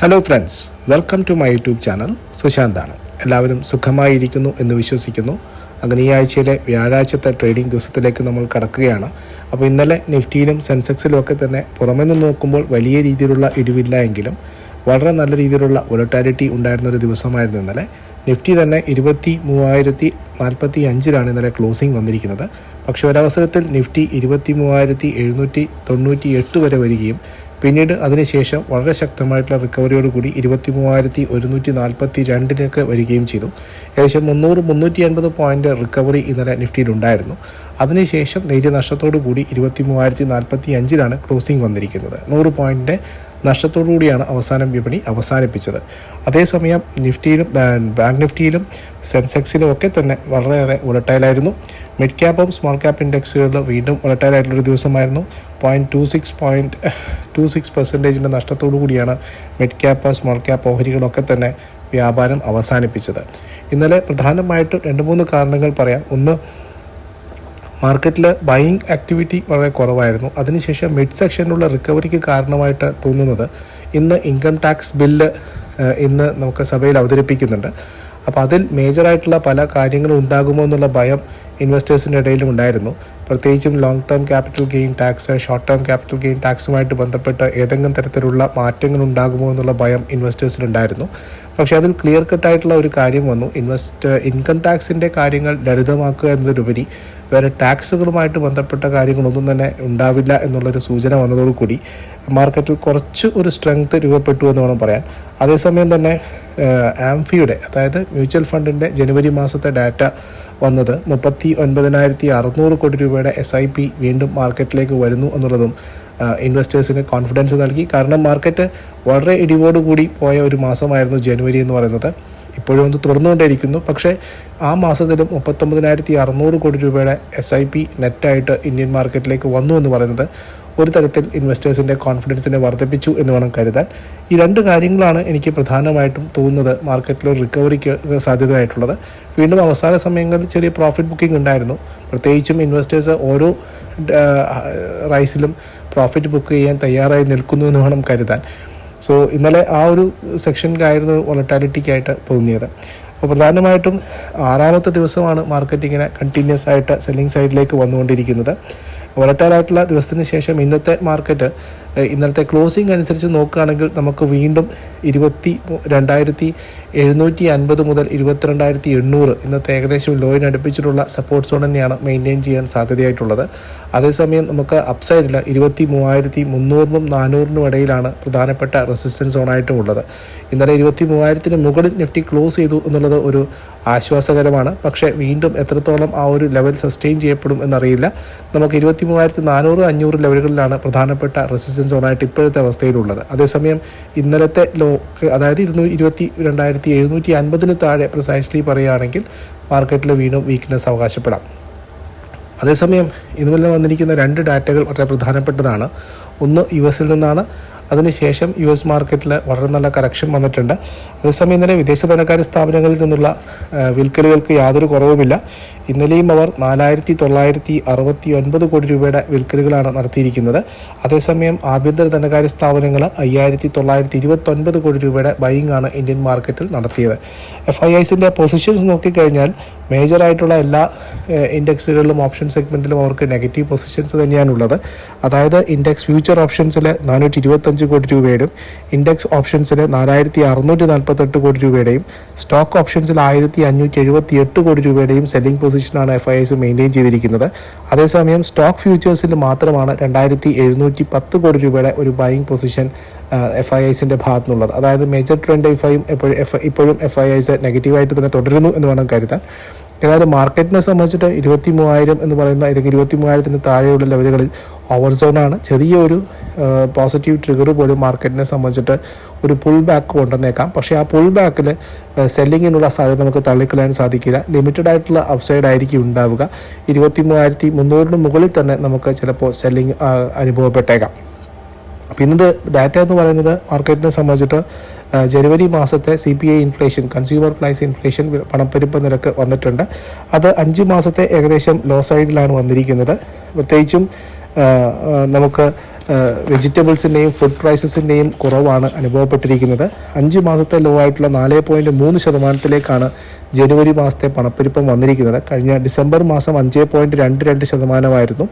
Hello friends welcome to my YouTube channel സുശാന്താണ് എല്ലാവരും സുഖമായിരിക്കുന്നു എന്ന് വിശ്വസിക്കുന്നു. അങ്ങനെ ഈ ആഴ്ചയിലെ വ്യാഴാഴ്ചത്തെ ട്രേഡിംഗ് ദിവസത്തിലേക്ക് നമ്മൾ കടക്കുകയാണ്. അപ്പോൾ ഇന്നലെ നിഫ്റ്റിയിലും സെൻസെക്സിലും ഒക്കെ തന്നെ പുറമേ നിന്ന് നോക്കുമ്പോൾ വലിയ രീതിയിലുള്ള ഇടിവില്ല എങ്കിലും വളരെ നല്ല രീതിയിലുള്ള വൊളറ്റാലിറ്റി ഉണ്ടായിരുന്ന ഒരു ദിവസമായിരുന്നു ഇന്നലെ. നിഫ്റ്റി തന്നെ ഇരുപത്തി മൂവായിരത്തി നാൽപ്പത്തി അഞ്ചിലാണ് ഇന്നലെ ക്ലോസിംഗ് വന്നിരിക്കുന്നത്. പക്ഷേ ഒരവസരത്തിൽ നിഫ്റ്റി ഇരുപത്തി മൂവായിരത്തി എഴുന്നൂറ്റി തൊണ്ണൂറ്റി എട്ട് വരെ വരികയും പിന്നീട് അതിനുശേഷം വളരെ ശക്തമായിട്ടുള്ള റിക്കവറിയോട് കൂടി ഇരുപത്തി മൂവായിരത്തി ഒരുന്നൂറ്റി നാൽപ്പത്തി രണ്ടിനൊക്കെ വരികയും ചെയ്തു. ഏകദേശം മുന്നൂറ് മുന്നൂറ്റി അൻപത് പോയിന്റ് റിക്കവറി ഇന്നലെ നിഫ്റ്റിയിലുണ്ടായിരുന്നു അതിനുശേഷം നേരിയ നഷ്ടത്തോടു കൂടി ഇരുപത്തി മൂവായിരത്തി നാൽപ്പത്തി അഞ്ചിലാണ് ക്ലോസിംഗ് വന്നിരിക്കുന്നത്. നൂറ് പോയിന്റിന്റെ നഷ്ടത്തോടു കൂടിയാണ് അവസാനം വിപണി അവസാനിപ്പിച്ചത്. അതേസമയം നിഫ്റ്റിയിലും ബാങ്ക് നിഫ്റ്റിയിലും സെൻസെക്സിലും ഒക്കെ തന്നെ വളരെയേറെ ഉലട്ടയിലായിരുന്നു മിഡ് ക്യാപ്പും സ്മോൾ ക്യാപ്പ് ഇൻഡെക്സുകളിൽ വീണ്ടും ഉലട്ടയിലായിട്ടുള്ളൊരു ദിവസമായിരുന്നു. Point two six point two six പെർസെന്റേജിന്റെ നഷ്ടത്തോടു കൂടിയാണ് മിഡ് ക്യാപ്പ് സ്മോൾ ക്യാപ്പ് ഓഹരികളൊക്കെ തന്നെ വ്യാപാരം അവസാനിപ്പിച്ചത്. ഇന്നലെ പ്രധാനമായിട്ടും രണ്ട് മൂന്ന് കാരണങ്ങൾ പറയാം. ഒന്ന് മാർക്കറ്റിൽ ബൈയിങ് ആക്ടിവിറ്റി വളരെ കുറവായിരുന്നു. അതിനുശേഷം മിഡ് സെക്ഷനിലുള്ള റിക്കവറിക്ക് കാരണമായിട്ട് തോന്നുന്നത് ഇന്ന് ഇൻകം ടാക്സ് ബില്ല് ഇന്ന് നമുക്ക് സഭയിൽ അവതരിപ്പിക്കുന്നുണ്ട്. അപ്പോൾ അതിൽ മേജറായിട്ടുള്ള പല കാര്യങ്ങളും ഉണ്ടാകുമോ എന്നുള്ള ഭയം ഇൻവെസ്റ്റേഴ്സിന്റെ ഇടയിലും ഉണ്ടായിരുന്നു. പ്രത്യേകിച്ചും long term capital gain tax short term capital gain ടാക്സുമായിട്ട് ബന്ധപ്പെട്ട് ഏതെങ്കിലും തരത്തിലുള്ള മാറ്റങ്ങൾ ഉണ്ടാകുമോ എന്നുള്ള ഭയം ഇൻവെസ്റ്റേഴ്സിനുണ്ടായിരുന്നു പക്ഷേ അതിൽ ക്ലിയർ കട്ടായിട്ടുള്ള ഒരു കാര്യം വന്നു. ഇൻവെസ്റ്റ് ഇൻകം ടാക്സിന്റെ കാര്യങ്ങൾ ലളിതമാക്കുക എന്നതിലുപരി വേറെ ടാക്സുകളുമായിട്ട് ബന്ധപ്പെട്ട കാര്യങ്ങളൊന്നും തന്നെ ഉണ്ടാവില്ല എന്നുള്ളൊരു സൂചന വന്നതോടുകൂടി മാർക്കറ്റിൽ കുറച്ച് ഒരു സ്ട്രെങ്ത് രൂപപ്പെട്ടു എന്ന് വേണം പറയാൻ. അതേസമയം തന്നെ ആംഫിയുടെ അതായത് മ്യൂച്വൽ ഫണ്ടിന്റെ ജനുവരി മാസത്തെ ഡാറ്റ വന്നത് മുപ്പത്തി ഒൻപതിനായിരത്തി അറുന്നൂറ് കോടി രൂപയുടെ എസ് ഐ പി വീണ്ടും മാർക്കറ്റിലേക്ക് വരുന്നു എന്നുള്ളതും ഇൻവെസ്റ്റേഴ്സിന് കോൺഫിഡൻസ് നൽകി. കാരണം മാർക്കറ്റ് വളരെ ഇടിവോടുകൂടി പോയ ഒരു മാസമായിരുന്നു ജനുവരി എന്ന് പറയുന്നത്. ഇപ്പോഴും അത് തുടർന്നുകൊണ്ടേയിരിക്കുന്നു. പക്ഷേ ആ മാസത്തിലും മുപ്പത്തൊമ്പതിനായിരത്തി അറുന്നൂറ് കോടി രൂപയുടെ എസ് ഐ പി നെറ്റായിട്ട് ഇന്ത്യൻ മാർക്കറ്റിലേക്ക് വന്നു എന്ന് പറയുന്നത് ഒരു തരത്തിൽ ഇൻവെസ്റ്റേഴ്സിന്റെ കോൺഫിഡൻസിനെ വർദ്ധിപ്പിച്ചു എന്ന് വേണം കരുതാൻ. ഈ രണ്ട് കാര്യങ്ങളാണ് എനിക്ക് പ്രധാനമായിട്ടും തോന്നുന്നത് മാർക്കറ്റിൽ ഒരു റിക്കവറിക്ക് സാധ്യതയായിട്ടുള്ളത്. വീണ്ടും അവസാന സമയങ്ങളിൽ ചെറിയ പ്രോഫിറ്റ് ബുക്കിംഗ് ഉണ്ടായിരുന്നു. പ്രത്യേകിച്ചും ഇൻവെസ്റ്റേഴ്സ് ഓരോ റൈസിലും പ്രോഫിറ്റ് ബുക്ക് ചെയ്യാൻ തയ്യാറായി നിൽക്കുന്നു എന്ന് വേണം കരുതാൻ. സോ ഇന്നലെ ആ ഒരു സെക്ഷനിലായിരുന്നു വോളറ്റാലിറ്റിക്കായിട്ട് തോന്നിയത്. അപ്പോൾ പ്രധാനമായിട്ടും ആറാമത്തെ ദിവസമാണ് മാർക്കറ്റ് ഇങ്ങനെ കണ്ടിന്യൂസ് ആയിട്ട് സെല്ലിംഗ് സൈഡിലേക്ക് വന്നുകൊണ്ടിരിക്കുന്നത്. വൊളറ്റൈലായിട്ടുള്ള ദിവസത്തിന് ശേഷം ഇന്നത്തെ മാർക്കറ്റ് ഇന്നലത്തെ ക്ലോസിംഗ് അനുസരിച്ച് നോക്കുകയാണെങ്കിൽ നമുക്ക് വീണ്ടും ഇരുപത്തി രണ്ടായിരത്തി എഴുന്നൂറ്റി അൻപത് മുതൽ ഇരുപത്തിരണ്ടായിരത്തി എണ്ണൂറ് ഇന്നത്തെ ഏകദേശം ലോയിന് അടുപ്പിച്ചിട്ടുള്ള സപ്പോർട്ട് സോൺ തന്നെയാണ് മെയിന്റെയിൻ ചെയ്യാൻ സാധ്യതയായിട്ടുള്ളത്. അതേസമയം നമുക്ക് അപ്സൈഡിൽ ഇരുപത്തി മൂവായിരത്തി മുന്നൂറിനും നാനൂറിനും ഇടയിലാണ് പ്രധാനപ്പെട്ട റെസിസ്റ്റൻസ് സോണായിട്ടും ഉള്ളത്. ഇന്നലെ ഇരുപത്തി മൂവായിരത്തിന് മുകളിൽ നിഫ്റ്റി ക്ലോസ് ചെയ്തു എന്നുള്ളത് ഒരു ആശ്വാസകരമാണ്. പക്ഷേ വീണ്ടും എത്രത്തോളം ആ ഒരു ലെവൽ സസ്റ്റെയിൻ ചെയ്യപ്പെടും എന്നറിയില്ല. നമുക്ക് ഇരുപത്തി മൂവായിരത്തി നാനൂറ് അഞ്ഞൂറ് ലെവലുകളിലാണ് പ്രധാനപ്പെട്ട റെസിസ്റ്റൻസ് സോണായിട്ട് ഇപ്പോഴത്തെ അവസ്ഥയിലുള്ളത്. അതേസമയം ഇന്നലത്തെ ലോക്ക് അതായത് ഇരുന്നൂ ഇരുപത്തി രണ്ടായിരത്തി എഴുന്നൂറ്റി അൻപതിന് താഴെ പ്രിസൈസ്ലി പറയുകയാണെങ്കിൽ മാർക്കറ്റിൽ വീണ്ടും വീക്ക്നെസ് അവകാശപ്പെടാം. അതേസമയം ഇതുപോലെ വന്നിരിക്കുന്ന രണ്ട് ഡാറ്റകൾ വളരെ പ്രധാനപ്പെട്ടതാണ്. ഒന്ന് യു എസിൽ നിന്നാണ്. അതിനുശേഷം യു എസ് മാർക്കറ്റിൽ വളരെ നല്ല കറക്ഷൻ വന്നിട്ടുണ്ട്. അതേസമയം ഇന്നലെ വിദേശ ധനകാര്യ സ്ഥാപനങ്ങളിൽ നിന്നുള്ള വിൽക്കലുകൾക്ക് യാതൊരു കുറവുമില്ല. ഇന്നലെയും അവർ നാലായിരത്തി തൊള്ളായിരത്തി അറുപത്തി ഒൻപത് കോടി രൂപയുടെ വിൽക്കലുകളാണ് നടത്തിയിരിക്കുന്നത്. അതേസമയം ആഭ്യന്തര ധനകാര്യ സ്ഥാപനങ്ങൾ അയ്യായിരത്തി തൊള്ളായിരത്തി ഇരുപത്തൊൻപത് കോടി രൂപയുടെ ബൈയിങ് ആണ് ഇന്ത്യൻ മാർക്കറ്റിൽ നടത്തിയത്. എഫ് ഐ ഐസിന്റെ പൊസിഷൻസ് നോക്കിക്കഴിഞ്ഞാൽ മേജറായിട്ടുള്ള എല്ലാ ഇൻഡെക്സുകളിലും ഓപ്ഷൻ സെഗ്മെന്റിലും അവർക്ക് നെഗറ്റീവ് പൊസിഷൻസ് തന്നെയാണ് ഉള്ളത് അതായത് ഇൻഡെക്സ് ഫ്യൂച്ചർ ഓപ്ഷൻസിൽ നാനൂറ്റി ഇരുപത്തഞ്ച് കോടി രൂപയുടെയും ഇൻഡെക്സ് ഓപ്ഷൻസിൽ നാലായിരത്തി അറുന്നൂറ്റി നാൽപ്പത്തെട്ട് കോടി രൂപയുടെയും സ്റ്റോക്ക് ഓപ്ഷൻസിൽ ആയിരത്തി അഞ്ഞൂറ്റി എഴുപത്തി എട്ട് കോടി രൂപയുടെയും സെല്ലിംഗ് പൊസിഷനാണ് എഫ് ഐ എസ് മെയിന്റെയിൻ ചെയ്തിരിക്കുന്നത്. അതേസമയം സ്റ്റോക്ക് ഫ്യൂച്ചേഴ്സിൽ മാത്രമാണ് രണ്ടായിരത്തി എഴുന്നൂറ്റി പത്ത് കോടി രൂപയുടെ ഒരു ബൈയിങ് പൊസിഷൻ എഫ് ഐ ഐസിന്റെ ഭാഗത്തു നിന്നുള്ളത് അതായത് മേജർ ട്രെൻഡ് എഫ് ഐയും എപ്പോഴും എഫ് ഇപ്പോഴും എഫ് ഐ ഐസ് നെഗറ്റീവായിട്ട് തന്നെ തുടരുന്നു എന്ന് വേണം കരുതാൻ. ഏതായാലും മാർക്കറ്റിനെ സംബന്ധിച്ചിട്ട് ഇരുപത്തി മൂവായിരം എന്ന് പറയുന്ന അല്ലെങ്കിൽ ഇരുപത്തി മൂവായിരത്തിന് താഴെയുള്ള ലെവലുകളിൽ ഓവർ സോണാണ് ചെറിയൊരു പോസിറ്റീവ് ട്രിഗർ പോലും മാർക്കറ്റിനെ സംബന്ധിച്ചിട്ട് ഒരു പുൾ ബാക്ക് കൊണ്ടുവന്നേക്കാം. പക്ഷേ ആ പുൾ ബാക്കിൽ സെല്ലിങ്ങിനുള്ള സാധ്യത നമുക്ക് തള്ളിക്കളയാൻ സാധിക്കില്ല. ലിമിറ്റഡ് ആയിട്ടുള്ള അപ്സൈഡ് ആയിരിക്കും ഉണ്ടാവുക. ഇരുപത്തി മൂവായിരത്തി മുന്നൂറിന് മുകളിൽ തന്നെ നമുക്ക് ചിലപ്പോൾ സെല്ലിങ് അനുഭവപ്പെട്ടേക്കാം. അപ്പോൾ ഇന്നത്തെ ഡാറ്റ എന്ന് പറയുന്നത് മാർക്കറ്റിനെ സംബന്ധിച്ചിട്ട് ജനുവരി മാസത്തെ C P I inflation consumer price inflation പണപ്പെരുപ്പ നിരക്ക് വന്നിട്ടുണ്ട്. അത് അഞ്ച് മാസത്തെ ഏകദേശം ലോ സൈഡിലാണ് വന്നിരിക്കുന്നത്. പ്രത്യേകിച്ചും നമുക്ക് വെജിറ്റബിൾസിന്റെയും ഫുഡ് പ്രൈസസിന്റെയും കുറവാണ് അനുഭവപ്പെട്ടിരിക്കുന്നത്. അഞ്ച് മാസത്തെ ലോ ആയിട്ടുള്ള നാല് പോയിന്റ് മൂന്ന് ശതമാനത്തിലേക്കാണ് ജനുവരി മാസത്തെ പണപ്പെരുപ്പം വന്നിരിക്കുന്നത്. കഴിഞ്ഞ ഡിസംബർ മാസം അഞ്ച് പോയിന്റ് രണ്ട് രണ്ട് ശതമാനമായിരുന്നു.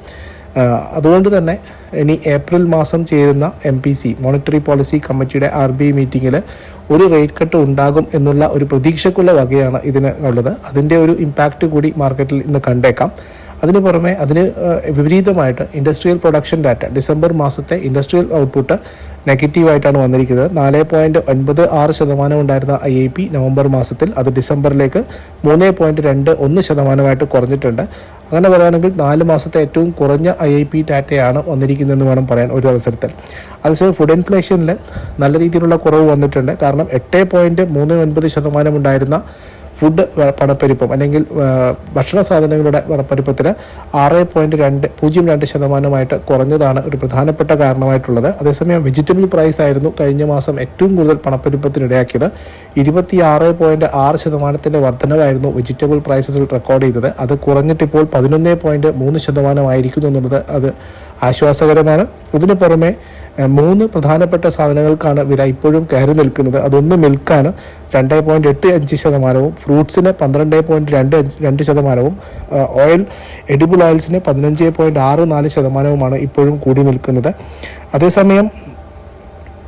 അതുകൊണ്ട് തന്നെ ഇനി ഏപ്രിൽ മാസം ചേരുന്ന M P C monetary policy കമ്മിറ്റിയുടെ ആർ ബി ഐ മീറ്റിങ്ങിൽ ഒരു റേറ്റ് കട്ട് ഉണ്ടാകും എന്നുള്ള ഒരു പ്രതീക്ഷക്കുള്ള വകയാണ് ഇതിന് ഉള്ളത്. അതിന്റെ ഒരു ഇമ്പാക്റ്റ് കൂടി മാർക്കറ്റിൽ ഇന്ന് കണ്ടേക്കാം. അതിന് പുറമെ അതിന് വിപരീതമായിട്ട് ഇൻഡസ്ട്രിയൽ പ്രൊഡക്ഷൻ ഡാറ്റ ഡിസംബർ മാസത്തെ ഇൻഡസ്ട്രിയൽ ഔട്ട്പുട്ട് നെഗറ്റീവായിട്ടാണ് വന്നിരിക്കുന്നത്. നാല് പോയിന്റ് ഒൻപത് ആറ് ശതമാനം ഉണ്ടായിരുന്ന ഐ ഐ പി നവംബർ മാസത്തിൽ അത് ഡിസംബറിലേക്ക് മൂന്ന് പോയിന്റ് രണ്ട് ഒന്ന് ശതമാനമായിട്ട് കുറഞ്ഞിട്ടുണ്ട്. അങ്ങനെ പറയുകയാണെങ്കിൽ നാല് മാസത്തെ ഏറ്റവും കുറഞ്ഞ ഐ ഐ പി ഡാറ്റയാണ് വന്നിരിക്കുന്നതെന്ന് വേണം പറയാൻ ഒരു അവസരത്തിൽ. അതേസമയം ഫുഡ് ഇൻഫ്ലേഷനിൽ നല്ല രീതിയിലുള്ള കുറവ് വന്നിട്ടുണ്ട്. കാരണം എട്ട് പോയിന്റ് മൂന്ന് ഒൻപത് ശതമാനം ഉണ്ടായിരുന്ന ഫുഡ് പണപ്പെരുപ്പം അല്ലെങ്കിൽ ഭക്ഷണ സാധനങ്ങളുടെ പണപ്പെരുപ്പത്തിൽ ആറ് പോയിന്റ് രണ്ട് പൂജ്യം രണ്ട് ശതമാനമായിട്ട് കുറഞ്ഞതാണ് ഒരു പ്രധാനപ്പെട്ട കാരണമായിട്ടുള്ളത്. അതേസമയം വെജിറ്റബിൾ പ്രൈസ് ആയിരുന്നു കഴിഞ്ഞ മാസം ഏറ്റവും കൂടുതൽ പണപ്പെരുപ്പത്തിനിടയാക്കിയത്. ഇരുപത്തി ആറ് പോയിന്റ് ആറ് ശതമാനത്തിന്റെ വർധനവായിരുന്നു വെജിറ്റബിൾ പ്രൈസസിൽ റെക്കോർഡ് ചെയ്തത്. അത് കുറഞ്ഞിട്ടിപ്പോൾ പതിനൊന്ന് പോയിന്റ് മൂന്ന് ശതമാനമായിരിക്കുന്നു എന്നുള്ളത് അത് ആശ്വാസകരമാണ്. ഇതിനു പുറമെ മൂന്ന് പ്രധാനപ്പെട്ട സാധനങ്ങൾക്കാണ് വില ഇപ്പോഴും കയറി നിൽക്കുന്നത്. അതൊന്ന് മിൽക്കാണ്. രണ്ട് പോയിന്റ് എട്ട് അഞ്ച് ശതമാനവും. ഫ്രൂട്ട്സിന് പന്ത്രണ്ട് പോയിന്റ് രണ്ട് അഞ്ച് രണ്ട് ശതമാനവും. ഓയിൽ എഡിബിൾ ഓയിൽസിന് പതിനഞ്ച് പോയിന്റ് ആറ് നാല് ശതമാനവുമാണ് ഇപ്പോഴും കൂടി നിൽക്കുന്നത്. അതേസമയം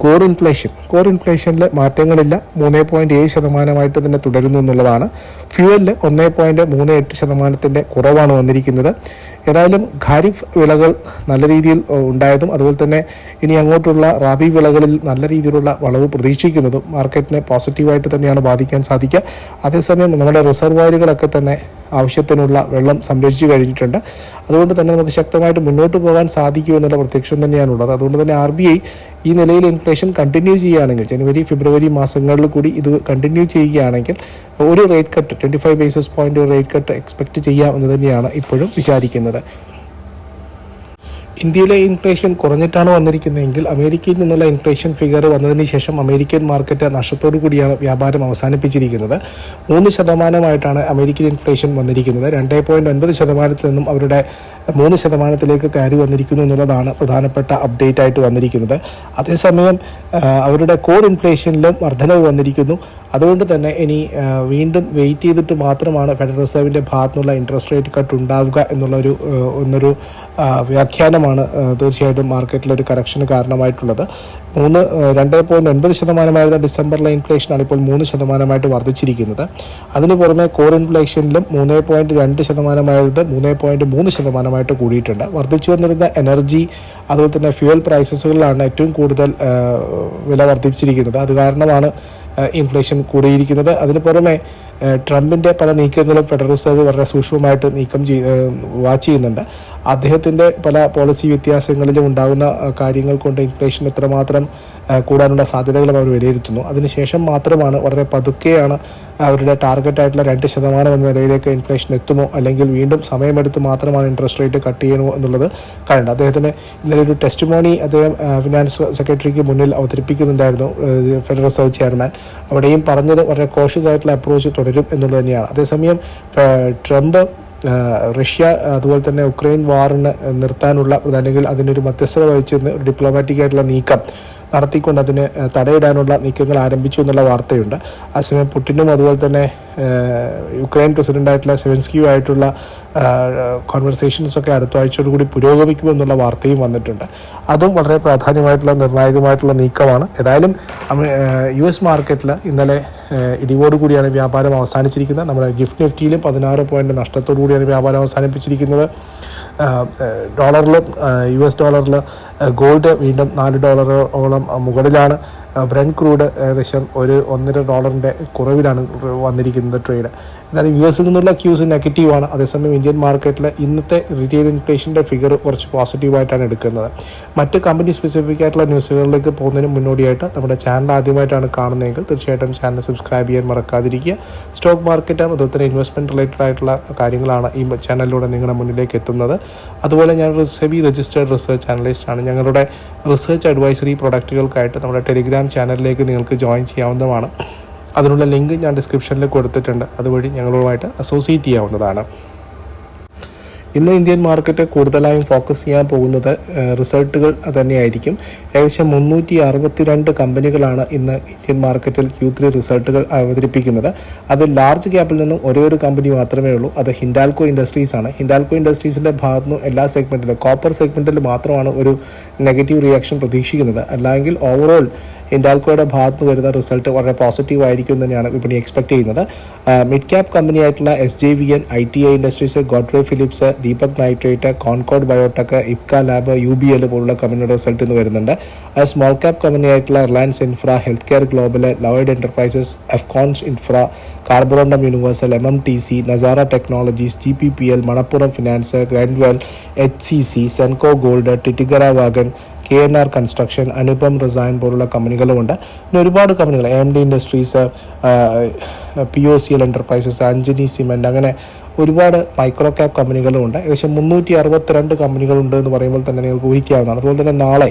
കോർ ഇൻഫ്ലേഷൻ കോർ ഇൻഫ്ലേഷനിൽ മാറ്റങ്ങളില്ല. മൂന്ന് പോയിന്റ് ഏഴ് ശതമാനമായിട്ട് തന്നെ തുടരുന്നു എന്നുള്ളതാണ്. ഫ്യൂവലിൽ ഒന്ന് പോയിന്റ് മൂന്ന് എട്ട് ശതമാനത്തിന്റെ കുറവാണ് വന്നിരിക്കുന്നത്. ഏതായാലും ഖാരിഫ് വിളകൾ നല്ല രീതിയിൽ ഉണ്ടായതും അതുപോലെ തന്നെ ഇനി അങ്ങോട്ടുള്ള റാബി വിളകളിൽ നല്ല രീതിയിലുള്ള വളവ് പ്രതീക്ഷിക്കുന്നതും മാർക്കറ്റിനെ പോസിറ്റീവായിട്ട് തന്നെയാണ് ബാധിക്കാൻ സാധിക്കുക. അതേസമയം നമ്മുടെ റിസർവോയറുകളൊക്കെ തന്നെ ആവശ്യത്തിനുള്ള വെള്ളം സംരക്ഷിച്ചു കഴിഞ്ഞിട്ടുണ്ട്. അതുകൊണ്ട് തന്നെ നമുക്ക് ശക്തമായിട്ട് മുന്നോട്ട് പോകാൻ സാധിക്കുമെന്നുള്ള പ്രത്യക്ഷം തന്നെയാണുള്ളത്. അതുകൊണ്ട് തന്നെ ആർ ബി ഐ ഈ നിലയിൽ ഇൻഫ്ലേഷൻ കണ്ടിന്യൂ ചെയ്യുകയാണെങ്കിൽ ജനുവരി ഫെബ്രുവരി മാസങ്ങളിൽ കൂടി ഇത് കണ്ടിന്യൂ ചെയ്യുകയാണെങ്കിൽ ഒരു rate cut twenty five basis point rate cut expect ചെയ്യാം എന്ന് തന്നെയാണ് ഇപ്പോഴും വിചാരിക്കുന്നത്. ഇന്ത്യയിലെ ഇൻഫ്ലേഷൻ കുറഞ്ഞിട്ടാണ് വന്നിരിക്കുന്നതെങ്കിൽ അമേരിക്കയിൽ നിന്നുള്ള ഇൻഫ്ലേഷൻ ഫിഗർ വന്നതിന് ശേഷം അമേരിക്കൻ മാർക്കറ്റ് നഷ്ടത്തോടു കൂടിയാണ് വ്യാപാരം അവസാനിപ്പിച്ചിരിക്കുന്നത്. മൂന്ന് ശതമാനമായിട്ടാണ് അമേരിക്കൻ ഇൻഫ്ലേഷൻ വന്നിരിക്കുന്നത്. രണ്ടേ പോയിന്റ് ഒൻപത് ശതമാനത്തിൽ നിന്നും അവരുടെ മൂന്ന് ശതമാനത്തിലേക്ക് കയറി വന്നിരിക്കുന്നു എന്നുള്ളതാണ് പ്രധാനപ്പെട്ട അപ്ഡേറ്റ് ആയിട്ട് വന്നിരിക്കുന്നത്. അതേസമയം അവരുടെ കോർ ഇൻഫ്ലേഷനിലും വർധനവ് വന്നിരിക്കുന്നു. അതുകൊണ്ട് തന്നെ ഇനി വീണ്ടും വെയിറ്റ് ചെയ്തിട്ട് മാത്രമാണ് ഫെഡറൽ റിസർവിന്റെ ഭാഗത്തുനിന്നുള്ള ഇൻട്രസ്റ്റ് റേറ്റ് കട്ട് ഉണ്ടാവുക എന്നുള്ളൊരു ഒന്നൊരു വ്യാഖ്യാനമാണ് ആ, തീർച്ചയായിട്ടും മാർക്കറ്റിലൊരു കറക്ഷന് കാരണമായിട്ടുള്ളത്. മൂന്ന് രണ്ട് പോയിന്റ് ഒൻപത് ശതമാനമായിരുന്ന ഡിസംബറിലെ ഇൻഫ്ലേഷനാണ് ഇപ്പോൾ മൂന്ന് ശതമാനമായിട്ട് വർദ്ധിച്ചിരിക്കുന്നത്. അതിന് പുറമെ കോർ ഇൻഫ്ലേഷനിലും മൂന്ന് പോയിന്റ് രണ്ട് ശതമാനമായിരുന്നത് മൂന്ന് പോയിന്റ് മൂന്ന് ശതമാനമായിട്ട് കൂടിയിട്ടുണ്ട്. വർദ്ധിച്ചു വന്നിരുന്ന എനർജി അതുപോലെ തന്നെ ഫ്യൂവൽ പ്രൈസസുകളിലാണ് ഏറ്റവും കൂടുതൽ വില വർദ്ധിപ്പിച്ചിരിക്കുന്നത് അത് കാരണമാണ് ഇൻഫ്ലേഷൻ കൂടിയിരിക്കുന്നത്. അതിന് പുറമെ ട്രംപിന്റെ പല നീക്കങ്ങളും ഫെഡറൽ റിസർവ് വളരെ സൂക്ഷ്മമായിട്ട് നീക്കം ചെയ് വാച്ച് ചെയ്യുന്നുണ്ട്. അദ്ദേഹത്തിന്റെ പല പോളിസി വ്യത്യാസങ്ങളിലും ഉണ്ടാകുന്ന കാര്യങ്ങൾ കൊണ്ട് ഇൻഫ്ലേഷൻ എത്രമാത്രം കൂടാനുള്ള സാധ്യതകളും അവർ വിലയിരുത്തുന്നു. അതിനുശേഷം മാത്രമാണ് വളരെ പതുക്കെയാണ് അവരുടെ ടാർഗറ്റ് ആയിട്ടുള്ള രണ്ട് ശതമാനം എന്ന നിലയിലേക്ക് ഇൻഫ്ലേഷൻ എത്തുമോ? അല്ലെങ്കിൽ വീണ്ടും സമയമെടുത്ത് മാത്രമാണ് ഇൻട്രസ്റ്റ് റേറ്റ് കട്ട് ചെയ്യണമോ എന്നുള്ളത് കണ്ടത് അദ്ദേഹത്തിന് ഇന്നലെ ഒരു ടെസ്റ്റ് മോണി അദ്ദേഹം ഫിനാൻസ് സെക്രട്ടറിക്ക് മുന്നിൽ അവതരിപ്പിക്കുന്നുണ്ടായിരുന്നു ഫെഡറൽ റിസർവ് ചെയർമാൻ അവിടെയും പറഞ്ഞത് വളരെ കോഷ്യസ് ആയിട്ടുള്ള അപ്രോച്ച് തുടരും എന്നുള്ളത് തന്നെയാണ്. അതേസമയം ട്രംപ് റഷ്യ അതുപോലെ തന്നെ ഉക്രൈൻ വാറിന് നിർത്താനുള്ള അല്ലെങ്കിൽ അതിനൊരു മധ്യസ്ഥത വഹിച്ചിരുന്ന ഒരു ഡിപ്ലോമാറ്റിക് ആയിട്ടുള്ള നീക്കം നടത്തിക്കൊണ്ട് അതിന് തടയിടാനുള്ള നീക്കങ്ങൾ ആരംഭിച്ചു എന്നുള്ള വാർത്തയുണ്ട്. അതേസമയം പുടിനും അതുപോലെ തന്നെ യുക്രൈൻ പ്രസിഡന്റായിട്ടുള്ള സെവൻസ്കിയുമായിട്ടുള്ള കോൺവെർസേഷൻസ് ഒക്കെ അടുത്ത ആഴ്ചയോട് കൂടി പുരോഗമിക്കുമെന്നുള്ള വാർത്തയും വന്നിട്ടുണ്ട്. അതും വളരെ പ്രാധാന്യമായിട്ടുള്ള നിർണായകമായിട്ടുള്ള നീക്കമാണ്. ഏതായാലും യു എസ് മാർക്കറ്റിൽ ഇന്നലെ ഇടിവോടുകൂടിയാണ് വ്യാപാരം അവസാനിച്ചിരിക്കുന്നത്. നമ്മുടെ ഗിഫ്റ്റ് നിഫ്റ്റിയിലും പതിനാറ് പോയിന്റ് നഷ്ടത്തോടു കൂടിയാണ് വ്യാപാരം അവസാനിപ്പിച്ചിരിക്കുന്നത്. ഡോളറിൽ യു എസ് ഡോളറിൽ ഗോൾഡ് വീണ്ടും നാല് ഡോളറോളം മുകളിലാണ്. ബ്രണ്ട് ക്രൂഡ് ഏകദേശം ഒരു ഒന്നര ഡോളറിന്റെ കുറവിലാണ് വന്നിരിക്കുന്നത് ട്രേഡ് എന്നാലും യു എസിൽ നിന്നുള്ള ക്യൂസ് നെഗറ്റീവാണ് അതേസമയം ഇന്ത്യൻ മാർക്കറ്റിലെ ഇന്നത്തെ റീറ്റെയിൽ ഇൻഫ്ലേഷന്റെ ഫിഗർ കുറച്ച് പോസിറ്റീവായിട്ടാണ് എടുക്കുന്നത്. മറ്റ് കമ്പനി സ്പെസിഫിക് ആയിട്ടുള്ള ന്യൂസുകളിലേക്ക് പോകുന്നതിന് മുന്നോടിയായിട്ട് നമ്മുടെ ചാനൽ ആദ്യമായിട്ടാണ് കാണുന്നതെങ്കിൽ തീർച്ചയായിട്ടും ചാനൽ സബ്സ്ക്രൈബ് ചെയ്യാൻ മറക്കാതിരിക്കുക. സ്റ്റോക്ക് മാർക്കറ്റ് അതുപോലെ തന്നെ ഇൻവെസ്റ്റ്മെന്റ് റിലേറ്റഡ് ആയിട്ടുള്ള കാര്യങ്ങളാണ് ഈ ചാനലിലൂടെ നിങ്ങളുടെ മുന്നിലേക്ക് എത്തുന്നത്. അതുപോലെ ഞാൻ സെബി രജിസ്റ്റേർഡ് റിസർച്ച് അനലിസ്റ്റ് ആണ്. ഞങ്ങളുടെ റിസർച്ച് അഡ്വൈസറി പ്രൊഡക്റ്റുകൾക്കായിട്ട് നമ്മുടെ ടെലിഗ്രാം ചാനലിലേക്ക് നിങ്ങൾക്ക് ജോയിൻ ചെയ്യാവുന്നതാണ്. അതിനുള്ള ലിങ്ക് ഞാൻ ഡിസ്ക്രിപ്ഷനിൽ കൊടുത്തിട്ടുണ്ട്. അതുവഴി ഞങ്ങളുമായിട്ട് അസോസിയേറ്റ് ചെയ്യാവുന്നതാണ്. ഇന്ന് ഇന്ത്യൻ മാർക്കറ്റ് കൂടുതലായും ഫോക്കസ് ചെയ്യാൻ പോകുന്നത് റിസൾട്ടുകൾ തന്നെയായിരിക്കും. ഏകദേശം മുന്നൂറ്റി അറുപത്തിരണ്ട് കമ്പനികളാണ് ഇന്ന് ഇന്ത്യൻ മാർക്കറ്റിൽ ക്യൂ ത്രീ റിസൾട്ടുകൾ അവതരിപ്പിക്കുന്നത്. അത് ലാർജ് ക്യാപ്പിൽ നിന്നും ഒരേ ഒരു കമ്പനി മാത്രമേ ഉള്ളൂ. അത് ഹിൻഡാൽകോ ഇൻഡസ്ട്രീസ് ആണ്. ഹിൻഡാൽകോ ഇൻഡസ്ട്രീസിന്റെ ഭാഗത്തു നിന്നും എല്ലാ സെഗ്മെന്റിലും കോപ്പർ സെഗ്മെന്റിൽ മാത്രമാണ് ഒരു നെഗറ്റീവ് റിയാക്ഷൻ പ്രതീക്ഷിക്കുന്നത്. അല്ലെങ്കിൽ ഓവറോൾ ഹിൻഡാൽക്കോയുടെ ഭാഗത്ത് നിന്ന് വരുന്ന റിസൾട്ട് വളരെ പോസിറ്റീവ് ആയിരിക്കും തന്നെയാണ് വിപണി എക്സ്പെക്ട് ചെയ്യുന്നത്. മിഡ് ക്യാപ് കമ്പനി ആയിട്ടുള്ള S J V N I T I industries Godfrey Phillips Deepak nitrate Concord Biotech Ipca lab U B L പോലുള്ള കമ്പനിയുടെ റിസൾട്ട് ഇന്ന് വരുന്നുണ്ട്. സ്മോൾ ക്യാപ് കമ്പനി ആയിട്ടുള്ള Reliance infra health care global Lloyds enterprises Afcons infra Carborundum Universal M M T C Nazara technologies G P P L Manappuram finance Grindwell H C C Senco gold Titagarh wagon K N R construction Anupam Rasayan പോലുള്ള കമ്പനികളുമുണ്ട്. പിന്നെ ഒരുപാട് കമ്പനികൾ A D industries P O C L enterprises Anjani cement അങ്ങനെ ഒരുപാട് micro cap കമ്പനികളുമുണ്ട്. ഏകദേശം മുന്നൂറ്റി അറുപത്തിരണ്ട് കമ്പനികളുണ്ട് എന്ന് പറയുമ്പോൾ തന്നെ നിങ്ങൾക്ക് ഊഹിക്കാവുന്നതാണ്. അതുപോലെ തന്നെ നാളെ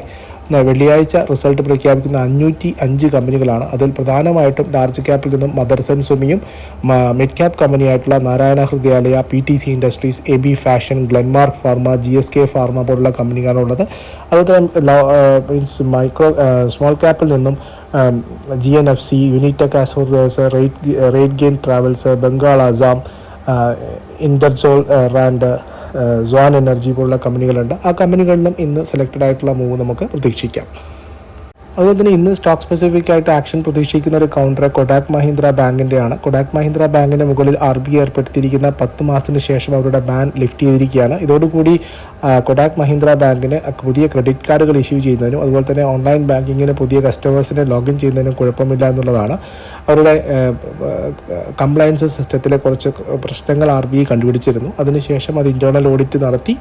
വെള്ളിയാഴ്ച റിസൾട്ട് പ്രഖ്യാപിക്കുന്ന അഞ്ഞൂറ്റി അഞ്ച് കമ്പനികളാണ്. അതിൽ പ്രധാനമായിട്ടും ലാർജ് ക്യാപ്പിൽ നിന്നും മദർസൻ സുമിയും mid cap കമ്പനിയായിട്ടുള്ള Narayana Hrudayalaya P T C Industries A B Fashion Glenmark pharma G S K pharma പോലുള്ള കമ്പനികളാണുള്ളത് അതുപോലെ മീൻസ് മൈക്രോ സ്മോൾ ക്യാപ്പിൽ നിന്നും G N F C Unitech ആസോർവേസ് Rate Rate Gain Travels Bengal Assam Ingersoll Rand Swan Energy പോലുള്ള കമ്പനികളുണ്ട്. ആ കമ്പനികളിലും ഇന്ന് selected ആയിട്ടുള്ള മൂവ് നമുക്ക് പ്രതീക്ഷിക്കാം. അതുപോലെ തന്നെ ഇന്ന് സ്റ്റോക്ക് സ്പെസിഫിക് ആയിട്ട് ആക്ഷൻ പ്രതീക്ഷിക്കുന്ന ഒരു കൗണ്ടർ കൊഡാക് മഹീന്ദ്ര ബാങ്കിന്റെയാണ് കൊഡാക് മഹീന്ദ്ര ബാങ്കിന്റെ മുകളിൽ ആർ ബി ഐ ഏർപ്പെടുത്തിയിരിക്കുന്ന പത്ത് മാസത്തിന് ശേഷം അവരുടെ ബാൻ ലിഫ്റ്റ് ചെയ്തിരിക്കുകയാണ്. ഇതോടുകൂടി കൊഡാക് മഹീന്ദ്ര ബാങ്കിന് പുതിയ ക്രെഡിറ്റ് കാർഡുകൾ ഇഷ്യൂ ചെയ്യുന്നതിനും അതുപോലെ തന്നെ ഓൺലൈൻ ബാങ്കിങ്ങിന് പുതിയ കസ്റ്റമേഴ്സിനെ ലോഗിൻ ചെയ്യുന്നതിനും കുഴപ്പമില്ല എന്നുള്ളതാണ്. അവരുടെ കംപ്ലയൻസ് സിസ്റ്റത്തിലെ കുറച്ച് പ്രശ്നങ്ങൾ ആർ ബി ഐ കണ്ടുപിടിച്ചിരുന്നു. അതിനുശേഷം അത് ഇന്റേർണൽ ഓഡിറ്റ് നടത്തി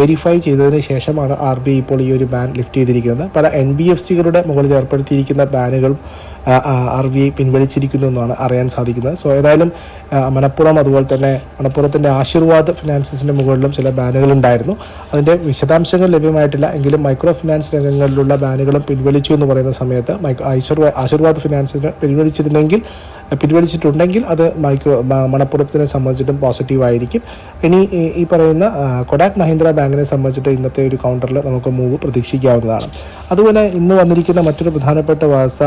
വെരിഫൈ ചെയ്തതിന് ശേഷമാണ് ആർ ബി ഐ ഇപ്പോൾ ഈ ഒരു ബാൻ ലിഫ്റ്റ് ചെയ്തിരിക്കുന്നത്. പല എൻ ബി എഫ് സികളുടെ മുകളിൽ ഏർപ്പെടുത്തിയിരിക്കുന്ന ബാനുകളും ആർ ബി ഐ പിൻവലിച്ചിരിക്കുന്നു എന്നാണ് അറിയാൻ സാധിക്കുന്നത്. സോ ഏതായാലും മണപ്പുറം അതുപോലെ തന്നെ മണപ്പുറത്തിന്റെ ആശീർവാദ് ഫിനാൻസസിന്റെ മുകളിലും ചില ബാനുകൾ ഉണ്ടായിരുന്നു. അതിന്റെ വിശദാംശങ്ങൾ ലഭ്യമായിട്ടില്ല. എങ്കിലും മൈക്രോ ഫിനാൻസ് രംഗങ്ങളിലുള്ള ബാനുകളും പിൻവലിച്ചു എന്ന് പറയുന്ന സമയത്ത് മൈക്രോ ആശീർവാദ് ഫിനാൻസിന് പിൻവലിച്ചിരുന്നെങ്കിൽ പിൻവലിച്ചിട്ടുണ്ടെങ്കിൽ അത് മൈക്രോ മണപ്പുറത്തിനെ സംബന്ധിച്ചിട്ടും പോസിറ്റീവ് ആയിരിക്കും. ഇനി ഈ- പറയുന്ന കൊഡാക് മഹീന്ദ്ര ബാങ്കിനെ സംബന്ധിച്ചിട്ട് ഇന്നത്തെ ഒരു കൗണ്ടറിൽ നമുക്ക് മൂവ് പ്രതീക്ഷിക്കാവുന്നതാണ്. അതുപോലെ ഇന്ന് വന്നിരിക്കുന്ന മറ്റൊരു പ്രധാനപ്പെട്ട വാർത്ത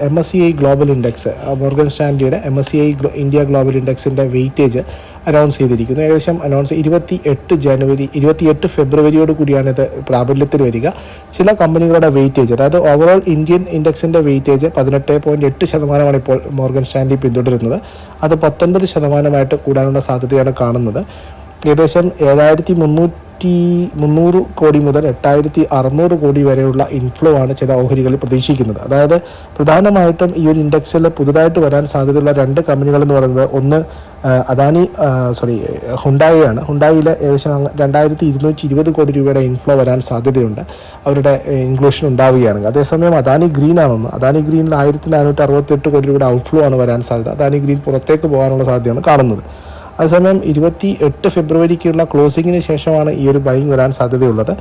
M S C I global index Morgan സ്റ്റാൻഡിയുടെ M S C I India global ഇൻഡെക്സിന്റെ weightage announce ചെയ്തിരിക്കുന്നു. ഏകദേശം അനൗൺസ് ഇരുപത്തി എട്ട് ജനുവരി ഇരുപത്തിയെട്ട് ഫെബ്രുവരിയോട് കൂടിയാണ് ഇത് പ്രാബല്യത്തിൽ വരിക. ചില കമ്പനികളുടെ വെയിറ്റേജ് അതായത് ഓവറോൾ ഇന്ത്യൻ ഇൻഡെക്സിന്റെ വെയിറ്റേജ് പതിനെട്ട് പോയിന്റ് എട്ട് ശതമാനമാണ് ഇപ്പോൾ മോർഗൻ സ്റ്റാൻലി പിന്തുടരുന്നത്. അത് പത്തൊൻപത് ശതമാനമായിട്ട് കൂടാനുള്ള സാധ്യതയാണ് കാണുന്നത്. ഏകദേശം ഏഴായിരത്തി മുന്നൂറ്റി മുന്നൂറ് കോടി മുതൽ എട്ടായിരത്തി അറുന്നൂറ് കോടി വരെയുള്ള ഇൻഫ്ലോ ആണ് ചില ഓഹരികളിൽ പ്രതീക്ഷിക്കുന്നത്. അതായത് പ്രധാനമായിട്ടും ഈ ഒരു ഇൻഡെക്സിൽ പുതുതായിട്ട് വരാൻ സാധ്യതയുള്ള രണ്ട് കമ്പനികൾ എന്ന് പറയുന്നത് ഒന്ന് അദാനി സോറി ഹുണ്ടായിയാണ് ഹുണ്ടായിയിൽ ഏകദേശം രണ്ടായിരത്തി ഇരുന്നൂറ്റി ഇരുപത് കോടി രൂപയുടെ ഇൻഫ്ലോ വരാൻ സാധ്യതയുണ്ട്. അവരുടെ ഇൻക്ലൂഷൻ ഉണ്ടാവുകയാണെങ്കിൽ അതേസമയം അദാനി ഗ്രീൻ ആണെന്ന്. അദാനി ഗ്രീനിൽ ആയിരത്തി നാനൂറ്റി അറുപത്തെട്ട് കോടി രൂപയുടെ ഔട്ട്ഫ്ലോ ആണ് വരാൻ സാധ്യത. അദാനി ഗ്രീൻ പുറത്തേക്ക് പോകാനുള്ള സാധ്യതയാണ് കാണുന്നത്. അതേസമയം ഇരുപത്തി എട്ട് ഫെബ്രുവരിക്കുള്ള ക്ലോസിങ്ങിന് ശേഷമാണ് ഈ ഒരു ബൈങ് വരാൻ സാധ്യതയുള്ളത്.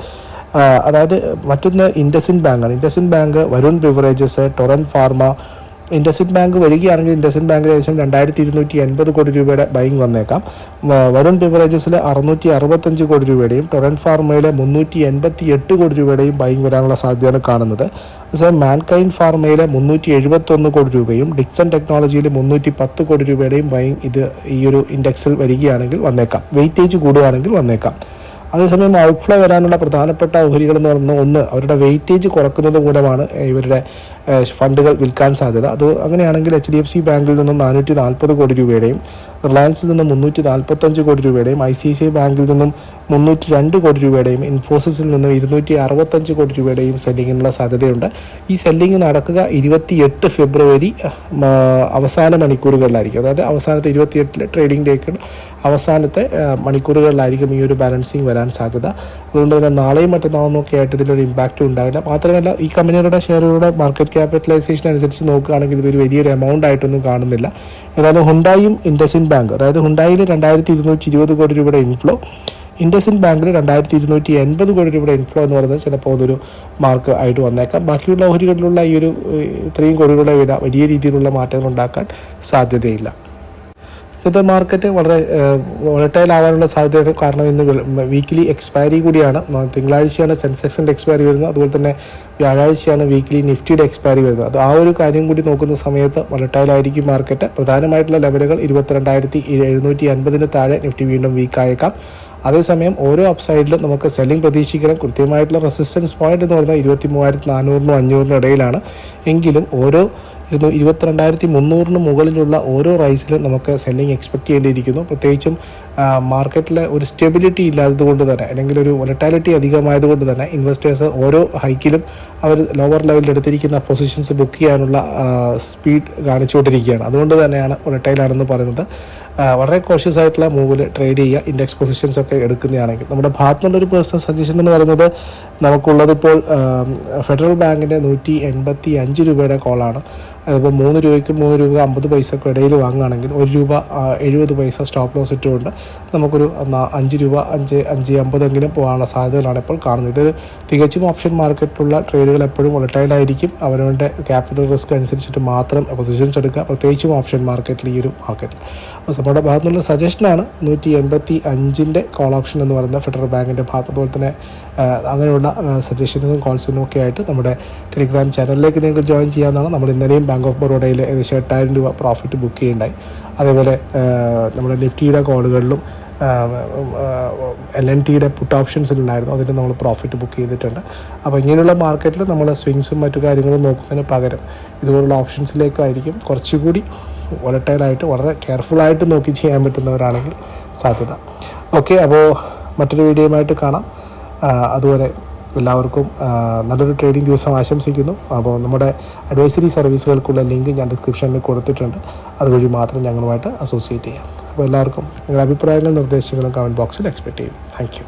അതായത് മറ്റൊന്ന് ഇൻഡസിൻ ബാങ്കാണ് IndusInd bank Varun beverages Torrent pharma IndusInd bank വരികയാണെങ്കിൽ ഇൻഡസിൻ ബാങ്കിൽ ഏകദേശം രണ്ടായിരത്തി ഇരുന്നൂറ്റി എൺപത് കോടി രൂപയുടെ ബൈങ് വന്നേക്കാം. വരുൺ ബിവറേജസിൽ അറുന്നൂറ്റി അറുപത്തഞ്ച് കോടി രൂപയുടെയും ടൊറൻ ഫാർമയിലെ മുന്നൂറ്റി എൺപത്തി എട്ട് കോടി രൂപയുടെയും ബൈങ് വരാനുള്ള സാധ്യതയാണ് കാണുന്നത്. അതേസമയം മാൻകൈൻ ഫാർമയിലെ മുന്നൂറ്റി എഴുപത്തൊന്ന് കോടി രൂപയും ഡിക്സൺ ടെക്നോളജിയിൽ മുന്നൂറ്റി പത്ത് കോടി രൂപയുടെയും ബൈങ് ഇത് ഈ ഒരു ഇൻഡെക്സിൽ വരികയാണെങ്കിൽ വന്നേക്കാം. വെയിറ്റേജ് കൂടുകയാണെങ്കിൽ വന്നേക്കാം. അതേസമയം ഔട്ട്ഫ്ലോ വരാനുള്ള പ്രധാനപ്പെട്ട ഓഹരികൾ എന്ന് പറയുന്നത് ഒന്ന് അവരുടെ വെയിറ്റേജ് കുറക്കുന്നത് മൂലമാണ് ഇവരുടെ ഫണ്ടുകൾ വിൽക്കാൻ സാധ്യത. അത് അങ്ങനെയാണെങ്കിൽ എച്ച് ഡി എഫ് സി ബാങ്കിൽ നിന്നും നാനൂറ്റി നാൽപ്പത് കോടി രൂപയുടെയും റിലയൻസിൽ നിന്നും മുന്നൂറ്റി നാൽപ്പത്തഞ്ച് കോടി രൂപയുടെയും ഐ സി സി ബാങ്കിൽ നിന്നും മുന്നൂറ്റി രണ്ട് കോടി രൂപയുടെയും ഇൻഫോസിസിൽ നിന്നും ഇരുന്നൂറ്റി അറുപത്തഞ്ച് കോടി രൂപയുടെയും സെല്ലിങ്ങിനുള്ള സാധ്യതയുണ്ട്. ഈ സെല്ലിംഗ് നടക്കുക ഇരുപത്തിയെട്ട് ഫെബ്രുവരി അവസാന മണിക്കൂറുകളിലായിരിക്കും. അതായത് അവസാനത്തെ ഇരുപത്തിയെട്ടിലെ ട്രേഡിംഗ് ഡേക്ക് അവസാനത്തെ മണിക്കൂറുകളിലായിരിക്കും ഈ ഒരു ബാലൻസിങ് വരാൻ സാധ്യത. അതുകൊണ്ട് തന്നെ നാളെയും മറ്റന്നാളും ഒക്കെ ആയിട്ട് ഇതിലൊരു ഇമ്പാക്റ്റ് ഉണ്ടാവില്ല. മാത്രമല്ല ഈ കമ്പനികളുടെ ഷെയറുകളുടെ മാർക്കറ്റ് ക്യാപിറ്റലൈസേഷൻ അനുസരിച്ച് നോക്കുകയാണെങ്കിൽ ഇതൊരു വലിയൊരു എമൗണ്ട് ആയിട്ടൊന്നും കാണുന്നില്ല. ഏതായാലും ഹുണ്ടായും ഇൻഡസിൻ ബാങ്ക് അതായത് ഹുണ്ടായിൽ രണ്ടായിരത്തി ഇരുന്നൂറ്റി ഇരുപത് കോടി രൂപയുടെ ഇൻഫ്ലോ ഇൻഡസിൻ ബാങ്കിൽ രണ്ടായിരത്തി ഇരുന്നൂറ്റി എൺപത് കോടി രൂപയുടെ ഇൻഫ്ലോ എന്ന് പറയുന്നത് ചിലപ്പോൾ അതൊരു മാർക്ക് ആയിട്ട് വന്നേക്കാം. ബാക്കിയുള്ള ഓഹരികളിലുള്ള ഈ ഒരു ഇത്രയും കോടികളുടെ വില വലിയ രീതിയിലുള്ള മാറ്റങ്ങൾ ഉണ്ടാക്കാൻ സാധ്യതയില്ല. ഇന്നത്തെ മാർക്കറ്റ് വളരെ വോളറ്റൈൽ ആവാനുള്ള സാധ്യതയൊക്കെ കാരണം ഇന്ന് വീക്കിലി എക്സ്പയറി കൂടിയാണ്. തിങ്കളാഴ്ചയാണ് സെൻസെക്സിന്റെ എക്സ്പയറി വരുന്നത്. അതുപോലെ തന്നെ വ്യാഴാഴ്ചയാണ് വീക്കിലി നിഫ്റ്റിയുടെ എക്സ്പയറി വരുന്നത്. അത് ആ ഒരു കാര്യം കൂടി നോക്കുന്ന സമയത്ത് വളട്ടൈലായിരിക്കും മാർക്കറ്റ് പ്രധാനമായിട്ടുള്ള ലെവലുകൾ ഇരുപത്തിരണ്ടായിരത്തി എഴുന്നൂറ്റി അൻപതിന് താഴെ നിഫ്റ്റി വീണ്ടും വീക്കായേക്കാം അതേസമയം ഓരോ അപ്സൈഡിലും നമുക്ക് സെല്ലിംഗ് പ്രതീക്ഷിക്കണം. കൃത്യമായിട്ടുള്ള റെസിസ്റ്റൻസ് പോയിന്റ് എന്ന് പറയുന്നത് ഇരുപത്തി മൂവായിരത്തി നാനൂറിനും അഞ്ഞൂറിനും ഇടയിലാണ്. എങ്കിലും ഓരോ ഇരുപത്തിരണ്ടായിരത്തി മുന്നൂറിന് മുകളിലുള്ള ഓരോ റൈസിലും നമുക്ക് സെല്ലിംഗ് എക്സ്പെക്ട് ചെയ്യേണ്ടിയിരിക്കുന്നു. പ്രത്യേകിച്ചും മാർക്കറ്റിലെ ഒരു സ്റ്റെബിലിറ്റി ഇല്ലാത്തത് കൊണ്ട് തന്നെ അല്ലെങ്കിൽ ഒരു വൊലറ്റാലിറ്റി അധികമായതുകൊണ്ട് തന്നെ ഇൻവെസ്റ്റേഴ്സ് ഓരോ ഹൈക്കിലും അവർ ലോവർ ലെവലിൽ എടുത്തിരിക്കുന്ന പൊസിഷൻസ് ബുക്ക് ചെയ്യാനുള്ള സ്പീഡ് കാണിച്ചുകൊണ്ടിരിക്കുകയാണ്. അതുകൊണ്ട് തന്നെയാണ് വൊലറ്റൈലാണെന്ന് പറയുന്നത്. വളരെ കോഷ്യസ് ആയിട്ടുള്ള മൂവിൽ ട്രേഡ് ചെയ്യുക ഇൻഡെക്സ് പൊസിഷൻസ് ഒക്കെ എടുക്കുന്നതാണെങ്കിൽ. നമ്മുടെ ഭാഗത്തുനിന്നുള്ള ഒരു പേഴ്സണൽ സജഷൻ എന്ന് പറയുന്നത് നമുക്കുള്ളതിപ്പോൾ ഫെഡറൽ ബാങ്കിന്റെ നൂറ്റി എൺപത്തി അഞ്ച് രൂപയുടെ കോളാണ് അതിപ്പോൾ മൂന്ന് രൂപയ്ക്ക് മൂന്ന് രൂപ അമ്പത് പൈസക്ക് ഇടയിൽ വാങ്ങുകയാണെങ്കിൽ ഒരു രൂപ എഴുപത് പൈസ സ്റ്റോപ്പ് ലോസ് ഇട്ടുകൊണ്ട് നമുക്കൊരു അഞ്ച് രൂപ അഞ്ച് അഞ്ച് അമ്പതെങ്കിലും പോകാനുള്ള സാധ്യതകളാണ് ഇപ്പോൾ കാണുന്നത്. ഇത് തികച്ചും ഓപ്ഷൻ മാർക്കറ്റിലുള്ള ട്രേഡുകൾ എപ്പോഴും വളട്ടൈലായിരിക്കും അവരവരുടെ ക്യാപിറ്റൽ റിസ്ക് അനുസരിച്ചിട്ട് മാത്രം പൊസിഷൻസ് എടുക്കുക. പ്രത്യേകിച്ചും ഓപ്ഷൻ മാർക്കറ്റിൽ ഈ ഒരു മാർക്കറ്റിൽ അപ്പോൾ നമ്മുടെ ഭാഗത്തു നിന്നുള്ള സജഷനാണ് നൂറ്റി എൺപത്തി അഞ്ചിന്റെ കോൾ ഓപ്ഷൻ എന്ന് പറയുന്ന ഫെഡറൽ ബാങ്കിന്റെ ഭാഗത്ത് അതുപോലെ തന്നെ അങ്ങനെയുള്ള സജഷനും കോൾസിനും ഒക്കെ ആയിട്ട് നമ്മുടെ ടെലിഗ്രാം ചാനലിലേക്ക് നിങ്ങൾക്ക് ജോയിൻ ചെയ്യാവുന്നതാണ്. നമ്മൾ ഇന്നലെയും ബാങ്ക് ഓഫ് ബറോഡയിൽ ഏകദേശം എട്ടായിരം രൂപ പ്രോഫിറ്റ് ബുക്ക് ചെയ്യുണ്ടായി. അതേപോലെ നമ്മുടെ നിഫ്റ്റിയുടെ കോളുകളിലും എൽ എൻ ടിയുടെ പുട്ട് ഓപ്ഷൻസിലുണ്ടായിരുന്നു അതിൽ നമ്മൾ പ്രോഫിറ്റ് ബുക്ക് ചെയ്തിട്ടുണ്ട്. അപ്പോൾ ഇങ്ങനെയുള്ള മാർക്കറ്റിൽ നമ്മൾ സ്വിങ്സും മറ്റു കാര്യങ്ങളും നോക്കുന്നതിന് പകരം ഇതുപോലുള്ള ഓപ്ഷൻസിലേക്കായിരിക്കും കുറച്ചുകൂടി വോളറ്റൈലായിട്ട് വളരെ കെയർഫുള്ളായിട്ട് നോക്കി ചെയ്യാൻ പറ്റുന്നവരാണെങ്കിൽ സാധ്യത. ഓക്കെ അപ്പോൾ മറ്റൊരു വീഡിയോയുമായിട്ട് കാണാം. അതുപോലെ എല്ലാവർക്കും നല്ലൊരു ട്രേഡിംഗ് ദിവസം ആശംസിക്കുന്നു. അപ്പോൾ നമ്മുടെ അഡ്വൈസറി സർവീസുകൾക്കുള്ള ലിങ്ക് ഞാൻ ഡിസ്ക്രിപ്ഷനിൽ കൊടുത്തിട്ടുണ്ട്. അതുവഴി മാത്രം ഞങ്ങളുമായിട്ട് അസോസിയേറ്റ് ചെയ്യാം. അപ്പോൾ എല്ലാവർക്കും നിങ്ങളുടെ അഭിപ്രായങ്ങളും നിർദ്ദേശങ്ങളും കമന്റ് ബോക്സിൽ എക്സ്പെക്ട് ചെയ്യും. താങ്ക്